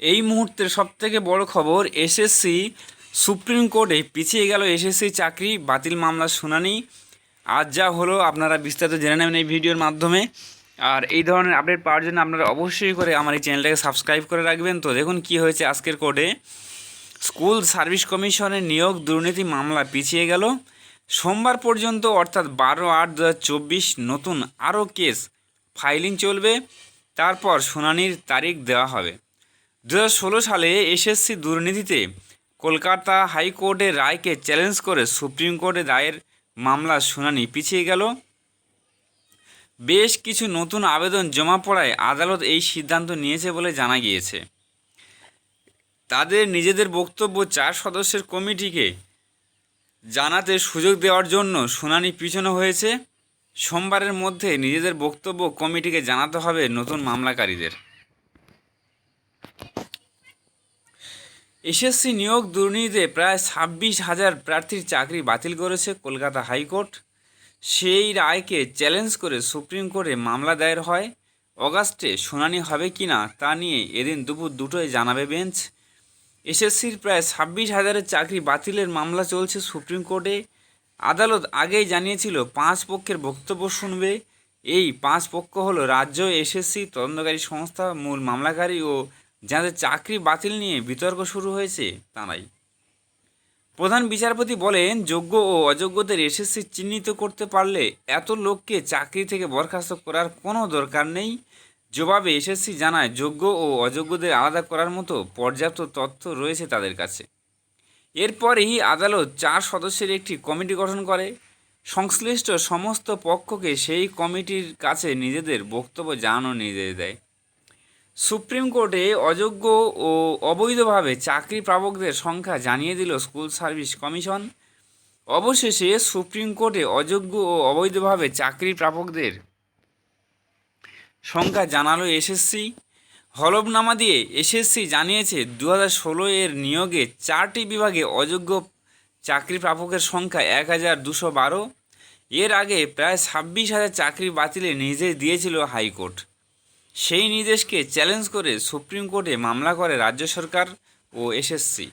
এই মুহূর্তের সবথেকে বড় খবর এসএসসি সুপ্রিম কোর্টে পিছিয়ে গেল এসএসসি চাকরি, বাতিল মামলার শুনানি। আজ যা হলো আপনারা বিস্তারিত জেনে নেবেন এই ভিডিওর মাধ্যমে। আর এই ধরনের আপডেট পাওয়ার জন্য আপনারা অবশ্যই করে আমার এই চ্যানেলটাকে সাবস্ক্রাইব করে রাখবেন। তো দেখুন কি হয়েছে আজকের কোর্টে। স্কুল সার্ভিস কমিশনের নিয়োগ দুর্নীতি মামলা পিছিয়ে গেল। সোমবার পর্যন্ত, অর্থাৎ বারো আট দু নতুন আরও কেস ফাইলিং চলবে। তারপর শুনানির তারিখ দেওয়া হবে। দু সালে এসএসসি দুর্নীতিতে কলকাতা হাইকোর্টের রায়কে চ্যালেঞ্জ করে সুপ্রিম কোর্টে দায়ের মামলার শুনানি পিছিয়ে গেল। বেশ কিছু নতুন আবেদন জমা পড়ায় আদালত এই সিদ্ধান্ত নিয়েছে বলে জানা গিয়েছে। তাদের নিজেদের বক্তব্য চার সদস্যের কমিটিকে জানাতে সুযোগ দেওয়ার জন্য শুনানি পিছনো হয়েছে। সোমবারের মধ্যে নিজেদের বক্তব্য কমিটিকে জানাতে হবে নতুন মামলাকারীদের। এসএসসি নিয়োগ দুর্নীতিতে প্রায় ছাব্বিশ হাজার প্রার্থীর চাকরি বাতিল করেছে কলকাতা হাইকোর্ট। সেই রায়কে চ্যালেঞ্জ করে সুপ্রিম কোর্টে মামলা দায়ের হয়। অগাস্টে শুনানি হবে কি না তা নিয়ে এদিন দুপুর দুটোয় জানাবে বেঞ্চ। এসএসসির প্রায় ছাব্বিশ হাজারের চাকরি বাতিলের মামলা চলছে সুপ্রিম কোর্টে। আদালত আগেই জানিয়েছিল, পাঁচ পক্ষের বক্তব্য শুনবে। এই পাঁচ পক্ষ হলো রাজ্য এসএসসি, তদন্তকারী সংস্থা, মূল মামলাকারী ও যাদের চাকরি বাতিল নিয়ে বিতর্ক শুরু হয়েছে, তারাই। প্রধান বিচারপতি বলেন, যোগ্য ও অযোগ্যদের এসএসসি চিহ্নিত করতে পারলে এত লোককে চাকরি থেকে বরখাস্ত করার কোনো দরকার নেই। জবাবে এসএসসি জানায়, যোগ্য ও অযোগ্যদের আলাদা করার মতো পর্যাপ্ত তথ্য রয়েছে তাদের কাছে। এরপরেই আদালত চার সদস্যের একটি কমিটি গঠন করে। সংশ্লিষ্ট সমস্ত পক্ষকে সেই কমিটির কাছে নিজেদের বক্তব্য জানানো নির্দেশ দেয়। সুপ্রিম কোর্টে অযোগ্য ও অবৈধভাবে চাকরি প্রাপকদের সংখ্যা জানিয়ে দিল স্কুল সার্ভিস কমিশন। অবশেষে সুপ্রিম কোর্টে অযোগ্য ও অবৈধভাবে চাকরি প্রাপকদের সংখ্যা জানালো এসএসসি। হলফনামা দিয়ে এসএসসি জানিয়েছে দু হাজার ষোলো এর নিয়োগে চারটি বিভাগে অযোগ্য চাকরি প্রাপকের সংখ্যা এক হাজার দুশো বারো। এর আগে প্রায় ছাব্বিশ হাজার চাকরি বাতিলে নির্দেশ দিয়েছিল হাইকোর্ট। সেই নির্দেশকে চ্যালেঞ্জ করে সুপ্রিম কোর্টে মামলা করে রাজ্য সরকার ও এসএসসি।